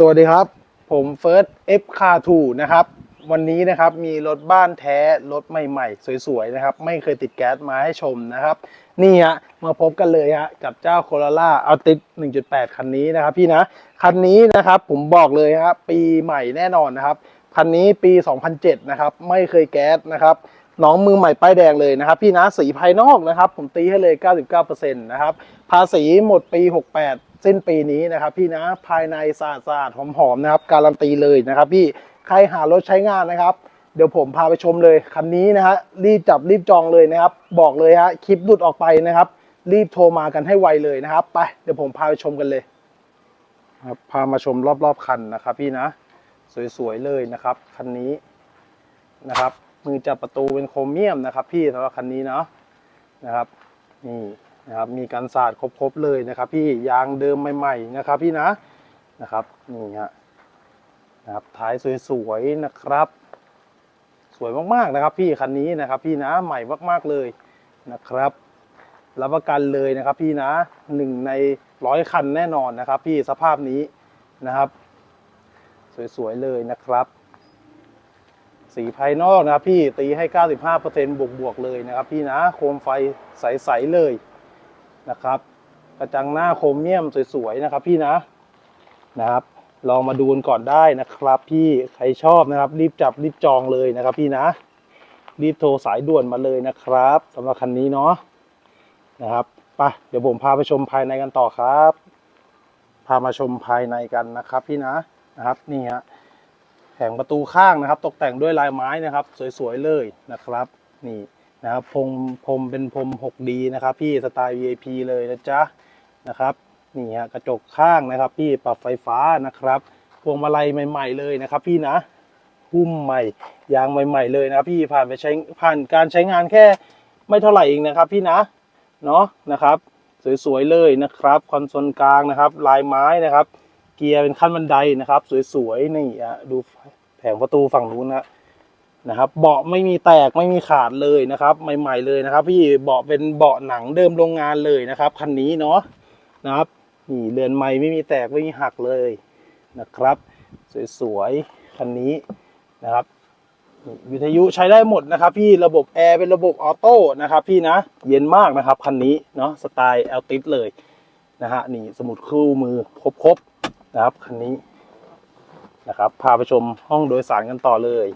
สวัสดีครับ ผมเฟิร์สเอฟคาทูนะครับ วันนี้นะครับมีรถบ้านแท้ รถใหม่ๆ สวยๆ นะครับ ไม่เคยติดแก๊สมาให้ชมนะครับ นี่ฮะมาพบกันเลยฮะกับเจ้าโค r ร l ่าเอาติด1.8 คันนี้นะครับพี่นะ คันนี้นะครับผมบอกเลยครับปีใหม่แน่นอนนะครับ คันนี้ปี 2007 นะครับ ไม่เคยแก๊สนะครับน้องมือใหม่ป้ายแดงเลยนะครับพี่นะสีภายนอกนะครับ ผมตีให้เลย 99%นะครับภาษีหมดปี 68 สิ้นปีนี้นะครับ พี่นะภายในสะอาดๆหอมๆนะครับ การันตีเลยนะครับพี่ใครหารถใช้งานนะครับ เดี๋ยวผมพาไปชมเลยคันนี้นะฮะรีบจับรีบจองเลยนะครับ บอกเลยฮะคลิปหลุดออกไปนะครับ รีบโทรมากันให้ไวเลยนะครับ ไปเดี๋ยวผมพาไปชมกันเลยครับพามาชมรอบๆคันนะครับ พี่นะ สวยๆเลยนะครับคันนี้นะครับมือจับประตูเป็นโครเมียมนะครับ พี่สำหรับคันนี้เนาะนะครับนี่ นะครับมีกันศาสตร์ครบๆเลยนะครับ พี่ยางเดิมใหม่ๆนะครับพี่นะนะครับนี่ฮะนะครับท้ายสวยๆนะครับ สวยมากๆนะครับ พี่คันนี้นะครับ พี่นะใหม่มากๆเลยนะครับรับประกันเลยนะครับพี่นะหนึ่งในร้อยคันแน่นอนนะครับ พี่สภาพนี้นะครับ สวยๆเลยนะครับสีภายนอกนะครับพี่ตีให้ 95%บวกบวกๆเลยนะครับพี่นะ โคมไฟใส ๆ เลย นะครับ กระจังหน้าโครเมียมสวยๆนะครับ พี่นะนะครับ ลองมาดูกันก่อนได้นะครับ พี่ใครชอบนะครับ รีบจับรีบจองเลยนะครับ พี่นะ รีบโทรสายด่วนมาเลยนะครับสำหรับคันนี้เนาะนะครับไปเดี๋ยวผมพาไปชมภายในกันต่อครับ พามาชมภายในกันนะครับ พี่นะนะครับนี่ฮะแผงประตูข้างนะครับ ตกแต่งด้วยลายไม้นะครับ สวยๆเลยนะครับ นี่ นะครับพรมพรมเป็นพรม 6D นะครับ พี่สไตล์ VIP เลยนะจ๊ะนะครับนี่ฮะกระจกข้างนะครับ พี่ปรับไฟฟ้านะครับพวงมาลัยใหม่ ๆ เลยนะครับ พี่นะหุ้มใหม่ยางใหม่ ๆ เลยนะครับพี่ผ่านไปใช้ผ่านการใช้งานแค่ไม่เท่าไหร่เองนะครับ พี่นะเนาะนะครับสวยๆเลยนะครับคอนโซลกลางนะครับ ลายไม้นะครับ เกียร์เป็นขั้นบันไดนะครับ สวยๆนี่อะดูแผงประตูฝั่งนู้นนะ นะครับ เบาะไม่มีแตกไม่มีขาดเลยนะครับ ใหม่ ๆเลยนะครับ พี่เบาะเป็นเบาะหนังเดิมโรงงานเลยนะครับคันนี้เนาะนะครับนี่เรือนไม้ไม่มีแตกไม่มีหักเลยนะครับ สวยๆคันนี้นะครับวิทยุใช้ได้หมดนะครับ พี่ระบบแอร์เป็นระบบออโต้นะครับ พี่นะเย็นมากนะครับคันนี้เนาะสไตล์แอลติสเลยนะฮะนี่สมุดคู่มือครบๆนะครับคันนี้นะครับ พาไปชมห้องโดยสารกันต่อเลย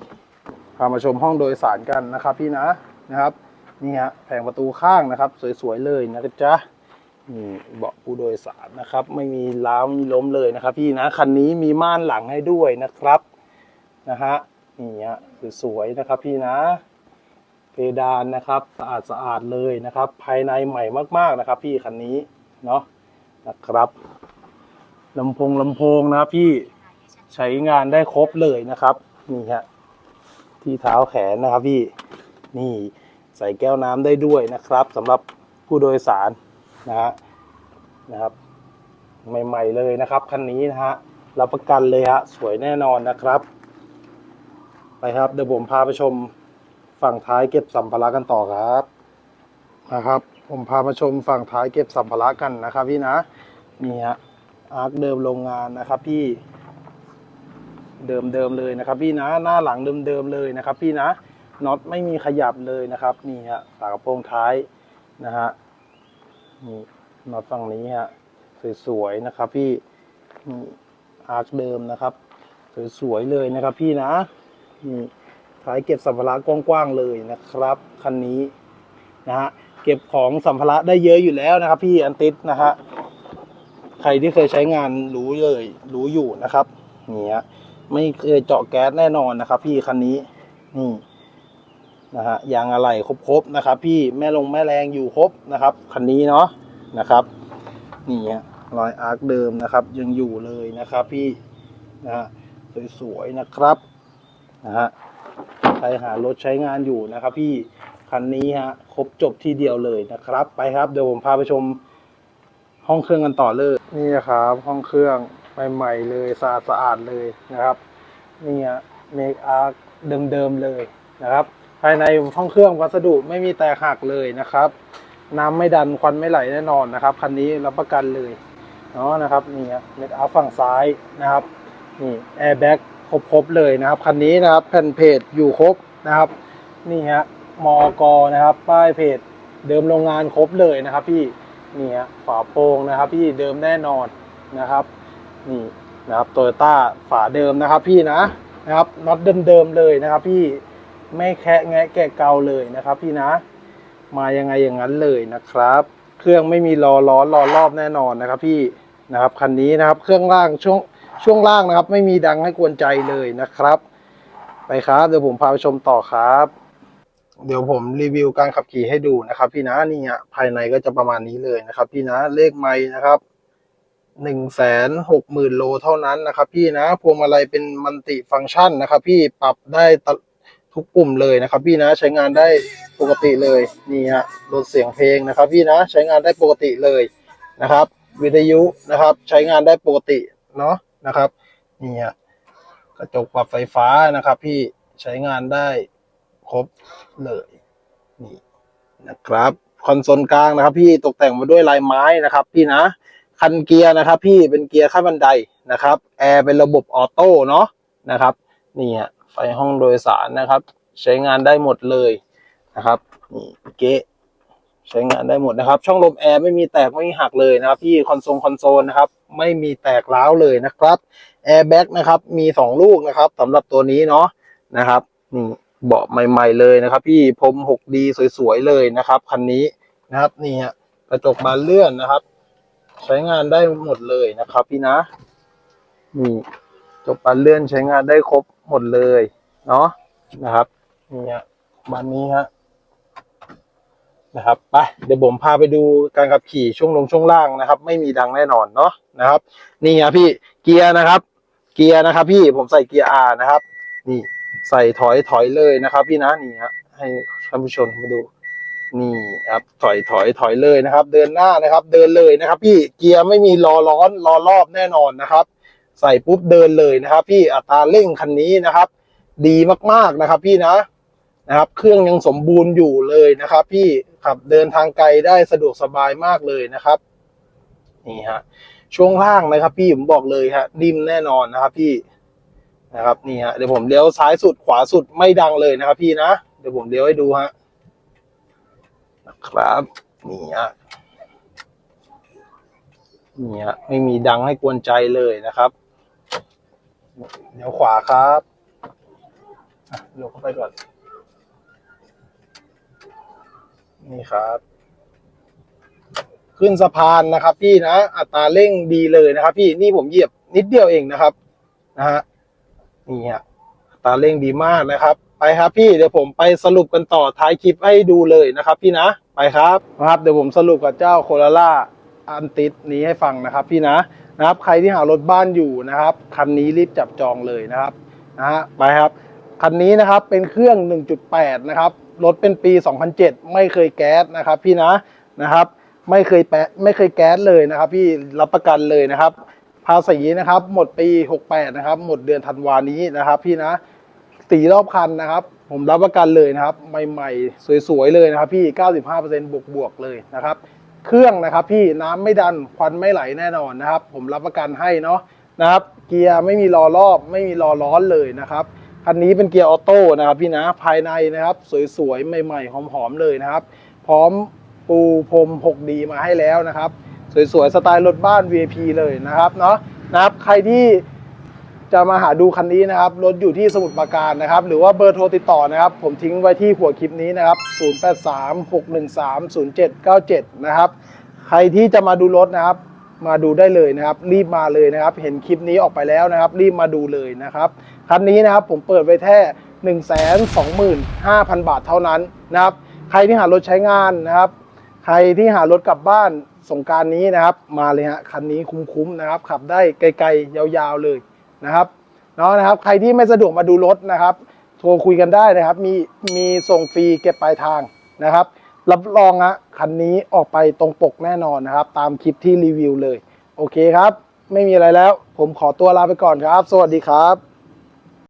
ามาชมห้องโดยสารกันนะครับพี่นะนะครับนี่ฮะแผงประตูข้างนะครับ สวยๆเลยนะจ๊ะนี่เบาะผู้โดยสารนะครับ ไม่มีล้าวมีล้มเลยนะครับ พี่นะคันนี้มีม่านหลังให้ด้วยนะครับนะฮะนี่ฮะสวยๆนะครับพี่นะเพดานนะครับสะอาดสะอาดๆเลยนะครับ ภายในใหม่มากๆนะครับ พี่คันนี้เนาะนะครับลำโพงลำโพงนะครับพี่ใช้งานได้ครบเลยนะครับนี่ฮะ ที่เท้าแขนนะครับพี่นี่ใส่แก้วน้ำได้ด้วยนะครับสำหรับผู้โดยสารนะฮะนะครับ ใหม่ ๆ เลยนะครับคันนี้นะฮะรับประกันเลยฮะสวยแน่นอนนะครับ ไปครับเดี๋ยวผมพาไปชมฝั่งท้ายเก็บสัมภาระกันต่อครับนะครับ ผมพามาชมฝั่งท้ายเก็บสัมภาระกันนะครับ พี่นะนี่ฮะอาร์คเดิมโรงงานนะครับพี่ เดิมเดิมๆเลยนะครับ พี่นะหน้าหลังเดิมเดิมๆเลยนะครับ พี่นะน็อตไม่มีขยับเลยนะครับ นี่ฮะฝากระโปรงท้ายนะฮะนี่น็อตฝั่งนี้ฮะสวยๆนะครับ พี่นี่อาร์คเดิมนะครับสวยๆเลยนะครับ พี่นะนี่ท้ายเก็บสัมภาระกว้างๆเลยนะครับคันนี้นะฮะเก็บของสัมภาระได้เยอะอยู่แล้วนะครับ พี่อันติสนะฮะใครที่เคยใช้งานรู้เลย รู้อยู่นะครับเนี่ย ไม่เคยเจาะแก๊สแน่นอนนะครับ พี่คันนี้นี่นะฮะยางอะไหล่ครบๆนะครับ พี่แม่ลงแม่แรงอยู่ครบนะครับคันนี้เนาะนะครับ นี่ฮะรอยอาร์คเดิมนะครับ ยังอยู่เลยนะครับ พี่นะฮะสวยๆนะครับนะฮะใครหารถใช้งานอยู่นะครับ พี่คันนี้ฮะครบจบที่เดียวเลยนะครับ ไปครับเดี๋ยวผมพาไปชม ห้องเครื่องกันต่อเลยนี่ครับห้องเครื่องใหม่ๆเลยสะอาดสะอาดเลยนะครับนี่ฮะเมคอาร์เดิมๆเลยนะครับ ภายในห้องเครื่องวัสดุไม่มีแตกหักเลยนะครับ น้ำไม่ดันควันไม่ไหลแน่นอนนะครับคันนี้รับประกันเลยเนาะนะครับนี่ฮะเมคอาร์ฝั่งซ้ายนะครับนี่แอร์แบ็กครบๆเลยนะครับคันนี้นะครับแผ่นเพจอยู่ครบนะครับ นี่ฮะมอกนะครับ ป้ายเพจเดิมโรงงานครบเลยนะครับพี่ นี่ฮะฝาโปร่งนะครับ พี่เดิมแน่นอนนะครับ นี่นะครับโตโยต้าฝาเดิมนะครับพี่นะนะครับน็อตเดิมๆเลยนะครับ พี่ไม่แคะแงะแกะเกาเลยนะครับ พี่นะ มายังไงอย่างนั้นเลยนะครับ เครื่องไม่มีล้อล้อล้อรอบแน่นอนนะครับ พี่นะครับคันนี้นะครับ เครื่องล่างช่วงช่วงล่างนะครับ ไม่มีดังให้กวนใจเลยนะครับ ไปครับเดี๋ยวผมพาไปชมต่อครับ เดี๋ยวผมรีวิวการขับขี่ให้ดูนะครับ พี่นะนี่ฮะภายในก็จะประมาณนี้เลยนะครับ พี่นะเลขไม้นะครับหนึ่งแสนหกหมื่นโลเท่านั้นนะครับ พี่นะพวงมาลัยเป็นมัลติฟังก์ชันนะครับ พี่ปรับได้ทุกปุ่มเลยนะครับ พี่นะใช้งานได้ปกติเลยนี่ฮะลดเสียงเพลงนะครับ พี่นะใช้งานได้ปกติเลยนะครับ วิทยุนะครับ ใช้งานได้ปกติเนาะนะครับนี่ฮะกระจกปรับไฟฟ้านะครับ พี่ใช้งานได้ ครบเลยนี่นะครับคอนโซลกลางนะครับ พี่ตกแต่งมาด้วยลายไม้นะครับ พี่นะคันเกียร์นะครับ พี่เป็นเกียร์ขั้นบันไดนะครับแอร์เป็นระบบออโต้เนาะนะครับนี่ฮะไฟห้องโดยสารนะครับ ใช้งานได้หมดเลยนะครับนี่เก๊ใช้งานได้หมดนะครับ ช่องลมแอร์ไม่มีแตกไม่มีหักเลยนะครับ พี่คอนโซลคอนโซลนะครับ ไม่มีแตกร้าวเลยนะครับแอร์แบ็กนะครับ มีสองลูกนะครับสำหรับตัวนี้เนาะนะครับนี่ เบาะใหม่ ๆเลยนะครับ พี่พรม 6D สวยๆเลยนะครับคันนี้นะครับนี่ฮะกระจกบานเลื่อนนะครับ ใช้งานได้หมดเลยนะครับ พี่นะนี่จบปันเลื่อนใช้งานได้ครบหมดเลยเนาะนะครับนี่ฮะบานนี้ฮะนะครับไปเดี๋ยวผมพาไปดูการขับขี่ช่วงลงช่วงล่างนะครับ ไม่มีดังแน่นอนเนาะนะครับ นี่ฮะพี่เกียร์นะครับ เกียร์นะครับ พี่ผมใส่เกียร์ R นะครับ นี่ ใส่ถอยถอยเลยนะครับ พี่นะนี่ฮะให้ท่านผู้ชมมาดูนี่ครับถอยถอยถอยเลยนะครับ เดินหน้านะครับ เดินเลยนะครับ พี่เกียร์ไม่มีล้อร้อนล้อรอบแน่นอนนะครับ ใส่ปุ๊บเดินเลยนะครับ พี่อัตราเร่งคันนี้นะครับ ดีมากๆนะครับ พี่นะนะครับ เครื่องยังสมบูรณ์อยู่เลยนะครับ พี่ขับเดินทางไกลได้สะดวกสบายมากเลยนะครับนี่ฮะช่วงล่างนะครับ พี่ผมบอกเลยฮะดิ่มแน่นอนนะครับ พี่ นะครับนี่ฮะเดี๋ยวผมเลี้ยวซ้ายสุดขวาสุดไม่ดังเลยนะครับ พี่นะเดี๋ยวผมเลี้ยวให้ดูฮะนะครับนี่ฮะนี่ฮะไม่มีดังให้กวนใจเลยนะครับเดี๋ยวขวาครับเดี๋ยวเข้าไปก่อน นี่ครับ ขึ้นสะพานนะครับ พี่นะอัตราเร่งดีเลยนะครับ พี่นี่ผมเหยียบนิดเดียวเองนะครับนะฮะ นี่ฮะตาเร่งดีมากนะครับ ไปครับพี่เดี๋ยวผมไปสรุปกันต่อท้ายคลิปให้ดูเลยนะครับ พี่นะไปครับนะครับเดี๋ยวผมสรุปกับเจ้าโคโรล่าอันติสนี้ให้ฟังนะครับ พี่นะนะครับ ใครที่หารถบ้านอยู่นะครับคันนี้รีบจับจองเลยนะครับนะฮะไปครับคันนี้นะครับเป็นเครื่อง 1.8 นะครับรถเป็นปี 2007 ไม่เคยแก๊สนะครับ พี่นะนะครับ ไม่เคยแปะไม่เคยแก๊สเลยนะครับ พี่รับประกันเลยนะครับาษีนะครับ หมดปี 68 นะครับ หมดเดือนธันวานี้นะครับ พี่นะสีรอบคันนะครับ ผมรับประกันเลยนะครับ ใหม่ๆ สวยๆเลยนะครับ พี่ 95%บวกๆเลยนะครับ เครื่องนะครับ พี่น้ำไม่ดันควันไม่ไหลแน่นอนนะครับ ผมรับประกันให้เนาะนะครับ เกียร์ไม่มีรอรอบ ไม่มีรอร้อนเลยนะครับคันนี้เป็นเกียร์ออโต้นะครับพี่นะภายในนะครับ สวยๆใหม่ๆหอมๆเลยนะครับ พร้อมปูพรม 6D มาให้แล้วนะครับ สวยๆสไตล์รถบ้าน VIP เลยนะครับเนาะนะครับใครที่จะมาหาดูคันนี้นะครับรถอยู่ที่สมุทรปราการนะครับหรือว่าเบอร์โทรติดต่อนะครับ ผมทิ้งไว้ที่หัวคลิปนี้นะครับ 0836130797 นะครับ ใครที่จะมาดูรถนะครับ มาดูได้เลยนะครับ รีบมาเลยนะครับ เห็นคลิปนี้ออกไปแล้วนะครับ รีบมาดูเลยนะครับคันนี้นะครับผมเปิดไว้แค่1 2 5 0 0 0 บาทเท่านั้นนะครับ ใครที่หารถใช้งานนะครับ ใครที่หารถกลับบ้าน สงการนี้นะครับ มาเลยฮะคันนี้คุ้มๆนะครับ ขับได้ไกลๆยาวๆเลยนะครับเนาะนะครับ ใครที่ไม่สะดวกมาดูรถนะครับ โทรคุยกันได้นะครับ มีมีส่งฟรีเก็บปลายทางนะครับ รับรองฮะคันนี้ออกไปตรงปกแน่นอนนะครับ ตามคลิปที่รีวิวเลย โอเคครับ ไม่มีอะไรแล้ว ผมขอตัวลาไปก่อนครับ สวัสดีครับ